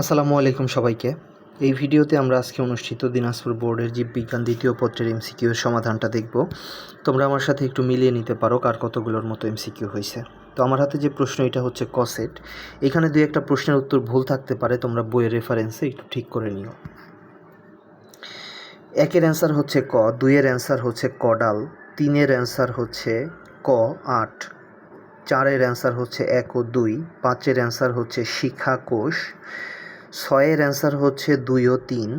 আসসালামু আলাইকুম সবাইকে। এই ভিডিওতে আমরা আজকে অনুষ্ঠিত দিনাজপুর বোর্ডের জীববিজ্ঞান দ্বিতীয় পত্রের এমসিকিউর সমাধানটা দেখব। তোমরা আমার সাথে একটু মিলিয়ে নিতে পারো কার কতগুলোর মতো এমসিকিউ হয়েছে। তো আমার হাতে যে প্রশ্ন, এটা হচ্ছে কসেট। এখানে দুই একটা প্রশ্নের উত্তর ভুল থাকতে পারে, তোমরা বইয়ের রেফারেন্সে একটু ঠিক করে নিও। একের অ্যান্সার হচ্ছে ক, দুইয়ের অ্যান্সার হচ্ছে কডাল তিনের অ্যান্সার হচ্ছে ক আট, চারের অ্যান্সার হচ্ছে এক ও দুই, পাঁচের অ্যান্সার হচ্ছে শিখা কোষ ছয়ের অ্যান্সার হচ্ছে দুই ও তিন,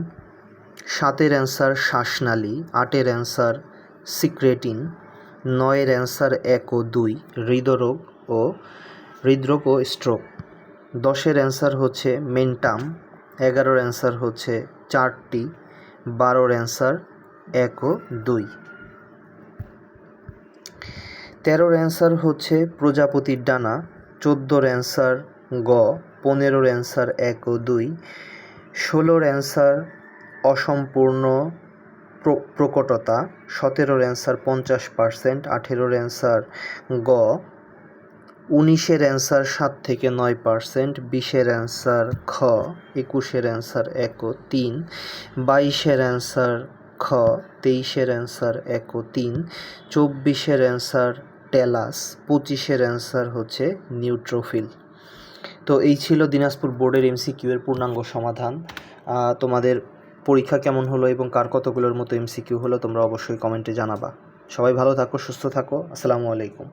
সাতের অ্যান্সার শ্বাসনালী, আটের অ্যান্সার সিক্রেটিন, নয়ের অ্যান্সার এক ও দুই হৃদরোগ ও হৃদরোগ ও স্ট্রোক, দশের অ্যান্সার হচ্ছে মেন্টাম, এগারোর অ্যান্সার হচ্ছে চারটি, বারোর অ্যান্সার এক ও দুই। তেরোর অ্যান্সার হচ্ছে প্রজাপতির ডানা, চোদ্দোর অ্যান্সার গ পনেরোর অ্যান্সার এক ও দুই। ষোলোর অ্যান্সার অসম্পূর্ণ প্র- প্রকটতা। সতেরোর অ্যান্সার পঞ্চাশ পার্সেন্ট। আঠেরোর অ্যান্সার গ। উনিশের অ্যান্সার সাত থেকে নয় পার্সেন্ট। বিশের অ্যান্সার খ। একুশের অ্যান্সার এক ও তিন। বাইশের অ্যান্সার খ। তেইশের অ্যান্সার এক ও তিন। চব্বিশের অ্যান্সার টেলাস পঁচিশের অ্যান্সার হচ্ছে নিউট্রোফিল। তো এই ছিল দিনাজপুর বোর্ডের এমসিকিউ এর পূর্ণাঙ্গ সমাধান। তোমাদের পরীক্ষা কেমন হলো এবং কার কতগুলোর মতো এমসিকিউ হলো তোমরা অবশ্যই কমেন্টে জানাবা। সবাই ভালো থাকো, সুস্থ থাকো। আসসালামু আলাইকুম।